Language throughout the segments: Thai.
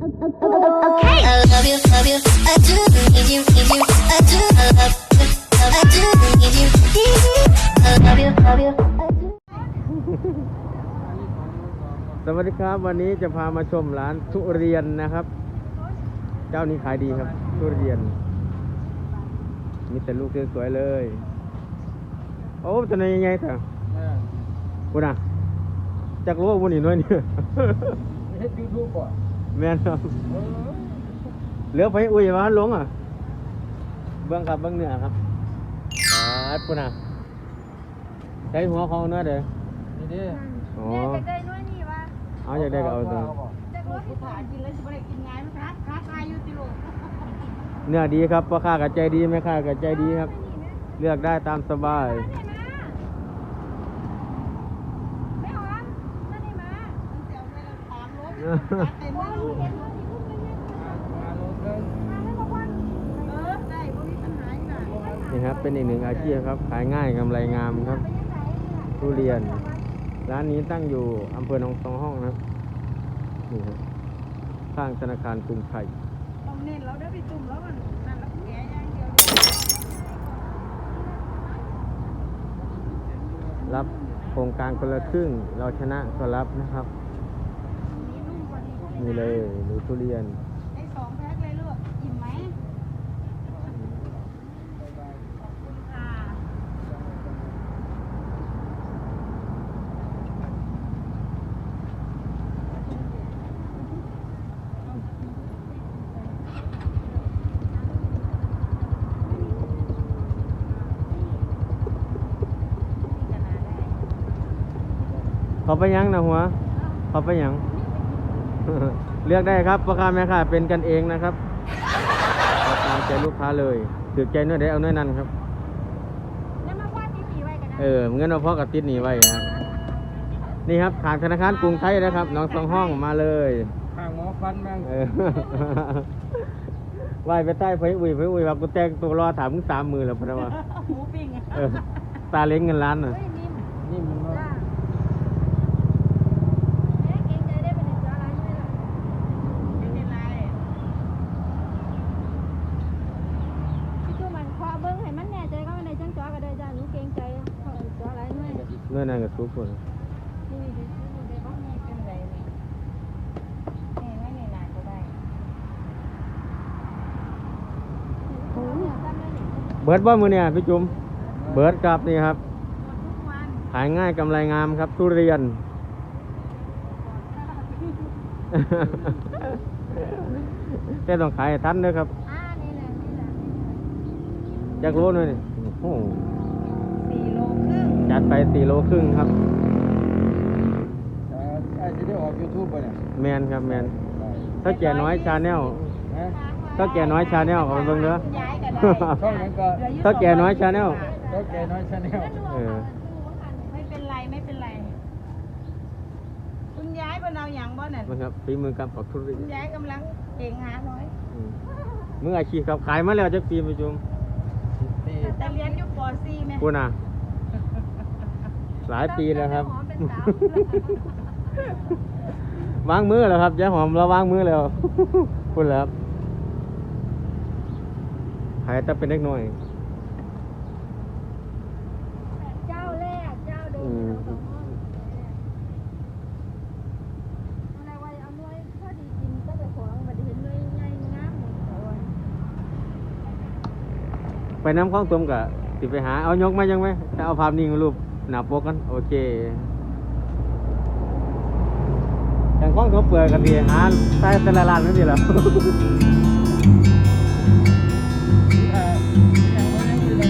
สวัสดีครับ วันนี้จะพามาชมร้านทุเรียนนะครับ เจ้านี้ขายดีครับ ทุเรียน มีแต่ลูกสวยๆเลย โอ้ตัวนี้ยังไงเถอะคุณอะจักรู้ว่าวันนี้น้อยเนี่ย เฮ็ดยูทูบบ่ แม่นครับเหลือไปอุ้ยมาลงอะ เบื้องครับเบื้องเหนือครับอ่าคุณอะใช้หัวของเนื้อเด้อนี่เด้อ๋อแม่จะได้ด้วยนี่วะเอาอยากได้ก็เอาตัวจะรู้ที่ถ่ายกินแล้วจะไม่ได้กินง่ายไหมคะค้าขายอยู่ติโลกเนื้อดีครับพ่อค้ากับใจดีแม่ค้ากับใจดีครับ เลือกได้ตามสบาย นี่ครับ เป็นอีกหนึ่งอาชีพครับ ขายง่ายกำไรงามครับ ทุเรียน ร้านนี้ตั้งอยู่อำเภอหนองสองห้องนะครับนี่ครับข้างธนาคารกรุงไทยต้องเน้นเราได้ไปจุ่มแล้วมันนั่นแล้วแกอย่างเดียวรับโครงการคนละครึ่ง เราชนะก็รับนะครับนี่นุ่มกว่า นี้นี่เลยดูทุเรียนไอ้สองแพ็คเลยลูกอิ่มไหมค่ะ เขาไปยังนะหัว เขาไปยัง เลือกได้ครับพ่อค้าแม่ค้าเป็นกันเองนะครับเอาตามใจลูกค้าเลยถือใจเนื้อได้เอาเนื้อนั้นครับแล้วมาวาดที่สีไว้กันนะเออเงินเอาพ่อกับติดหนีไว้นะครับนี่ครับทางธนาคารกรุงไทยนะครับน้องสองห้องมาเลยข้างหมอฟันบ้างเออไหวไปใต้ไฟอุ้ยไฟอุ้ยว่ากูแต่งตัวรอถามมึงสามมือแล้วพะนะวะหมูปิ้งอะเออตาเล้งเงินล้านน่ะเฮ้ยนิ่มนี่มันว่าจ้าแม่เกรงใจได้เป็นเจ้าร้านไม่หรอกไม่เป็นไรพี่ตัวมันคว้าเบิ้งให้มันแน่ใจก็ไม่ได้จังจ้อก็ได้จ้าหนูเกรงใจเขาเอาจ้อร้านไม่นี่เนื้อนั่นกับซุปคนดินี่ดิเดี๋ยวเขาไม่เป็นไรนี่นี่ไม่นี่นานก็ได้โอ้ยจำได้ดิเบิร์ดบ่มือเนี่ยพี่จุ๋มเบิร์ดครับนี่ครับหมดทุกวันขายง่ายกำไรงามครับ ทุเรียน แต่ต้องขายให้ทันเด้อครับอ่านี่แหละนี่แหละจักโลหน่อยนี่โอ้โหสี่โล ครึ่งจัดไปสี่โลครึ่งครับเอ่อไอ้สิได้ออกยูทูบบ่เนี่ยแมนครับแมนถ้าแก่น้อยชาแนล ฮะถ้าแก่น้อยชาแนลขอไปเบิ่งเด้อ ย้ายกันได้ช่องนั้นก็ถ้าแก่น้อยชาแนลเจ้าแกน้อยชาแนลเออ ไม่เป็นไรไม่เป็นไร คุณย้ายบนเอาอย่างบ่นั่นมันครับฝีมือการปอกทุเรียคุนณย้ายกำลังเก่งหาน้อย อืมมืออาชีพครับขายมาแล้วจักปีพี่จุ๋มที่แต่เรียนอยู่ป .4 แม่พูดนะ หลายปีแล้วครับหอมเป็นสาววางมือแล้วครับยายหอมเราวางมือแล้วพูดแล้วครับขายแต่เป็นเล็กน้อยเจ้าแรกเจ้าเดิมอืมเราสองห้องอะไรว่าเอาหน่วยพอดีกินก็ไปขวางบัดเห็นหน่วยใหญ่งามเลยเอาไว้ไปน้ำคลองตมกะติไปหาเอายกมายังไหมถ้าเอาภาพนิ่งรูป หน้าปกกันโอเคอย่างคลองตมเปิดกันดีหาใต้แต่ละร้านนั่นดีแหลาย่างว่ายังมีอะไร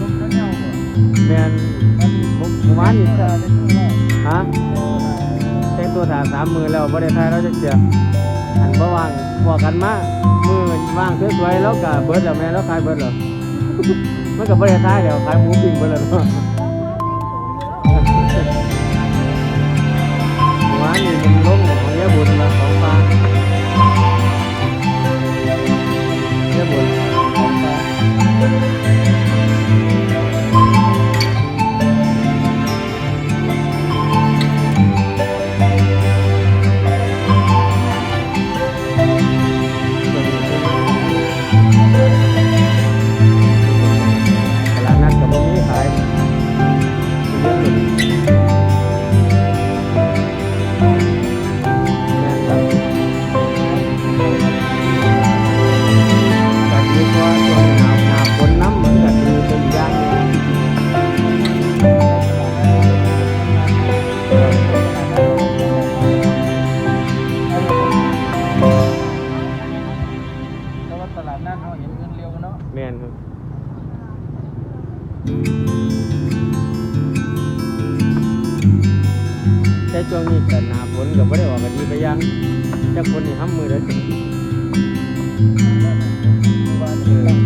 อแมนมันผมผมว่านี่เออได้ช่วงแรกฮะเออแต่งตัวถาสามมือแล้วบ่ได้ทยเราจะเสียอันบ่ว่างบอกกันมามือว่างสวยๆแล้วก็เบิร์ดแล้วแม่แล้วขายเบิร์ดแล้ว มันกับ่ได้ทายแล้วขายหมูปิ้งไปเลยหวานอยู่มันล้มของเนี้ยบุญนะ แต่ช่วงนี้ก็หนาฝนก็ไม่ได้ออกกันดีไปยังแต่ฝนนี่ห้ามมือเลยว่าจะ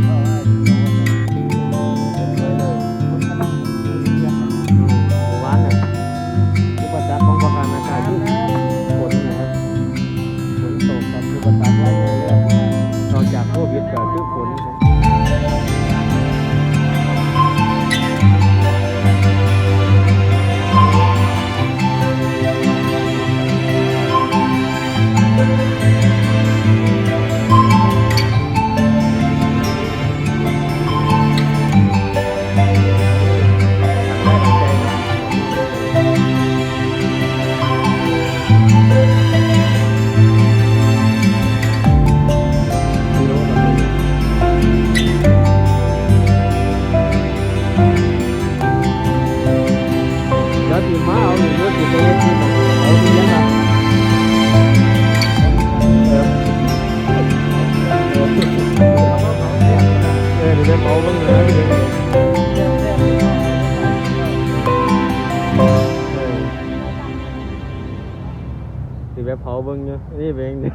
เดี๋ยวไปเผาบ้างเนาะนี่เป็นไง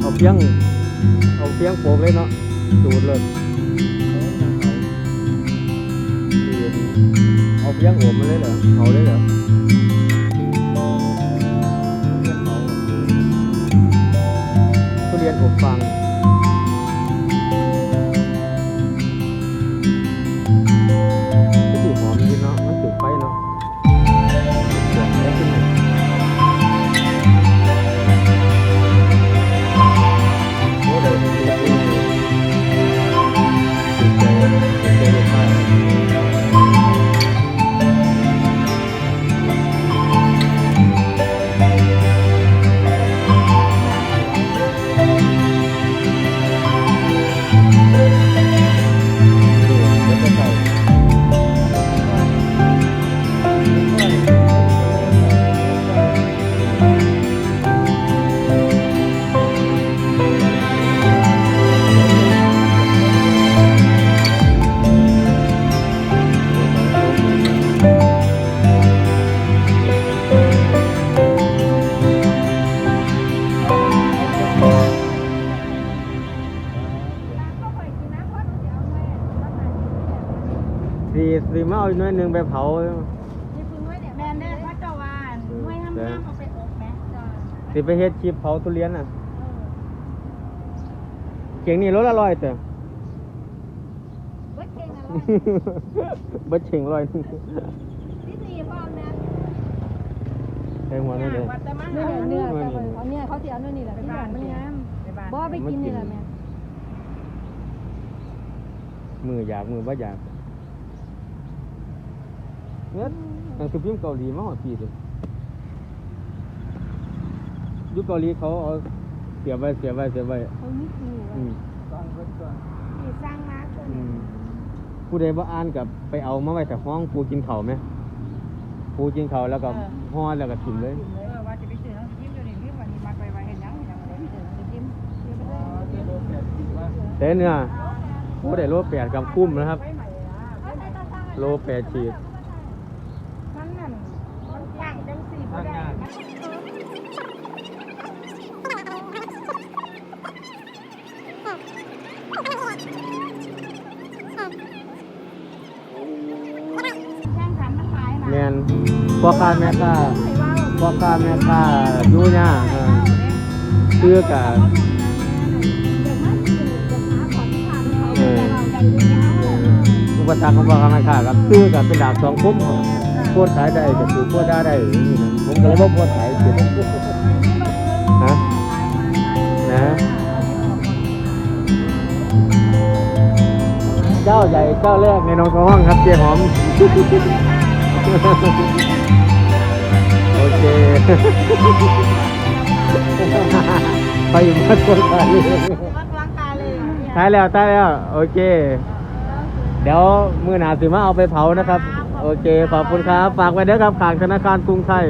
เอาเพียง เอาเพียงโปกเลยเนาะดูดเลยเอาเพียงโอบมาเลยเหรอเอาเลยเหรอทุเรียนอบฟัง อาอีกหน่อยหนึ่งไปเผาแม่นเด้อพระเจ้าว่าหน่วยห้ามห้ามเอาไปอบแม่จ้าสิไปเฮ็ดคลิปเผาทุเรียนน่ะ เก่งนี่รถละร้อยเต้อเบิดเก่งอะไรเบิดเชิงร้อยหนึงที่สี่พ่อแม่แพงหัวนั่นเลย วัดแต่มันเนื้อเนื้อเนื้อเขาเนี่ยเขาเสียเนื้อนี่แหละที่หลังมันงามบ่ไปกินนี่แหละแม่มืออยากมือบ่อยาก เนี่ยหนังสือพิมพ์เกาหลีมาหอดปีเลยยุคเกาหลีเขาเอาเสียบไว้เสียบไว้เสียบไว้เขานิดนึงอืมตั้งไว้ก่อนที่สร้างมาคนอืมผู้ใดบ่อ่านกับไปเอามาไว้แต่ห้องปูกินข้าวไหมปูกินข้าวแล้วก็ห่อแล้วก็ถิ่มเลย เออว่าจะไปซื้อทั้งจิ้มอยู่ในนี้วันนี้มาไปไว้เห็นยังยังเลยเดี๋ยวจะจิ้มอ๋อเดี๋ยวโดนแดดติดว่าแต่เนื้อผู้ใดโลแปดกับคุ้มนะครับไว้ใหม่ละโลแปดขีด มันนั่นมันย่างจังสี่บ่ได้มัน แข่งขันมันหลายนะแมนพ่อค้าแม่ค้าพ่อค้าแม่ค้าอยู่ยากเออซื้อกับเออเอออุปสรรคของพ่อค้าแม่ค้าครับซื้อกับเป็นดาบสองคมครับโคตรขายได้ก็ถือโคตรได้ได้อย่างนี้นะผมก็เลยว่าโคตรขายเสียฮะนะ จ้าใหญ่เจ้าแรกในหนองกระห้องครับเจ๊หอม โอเคไปอยู่บ้านคนไทยวัดร่างกายเลยตายแล้วตายแล้ว โอเค เดี๋ยวมือหนาสิมาเอาไปเผานะครับ โอเค ขอบคุณครับ ฝากไว้เด้อครับขางธนาคารกรุงไทย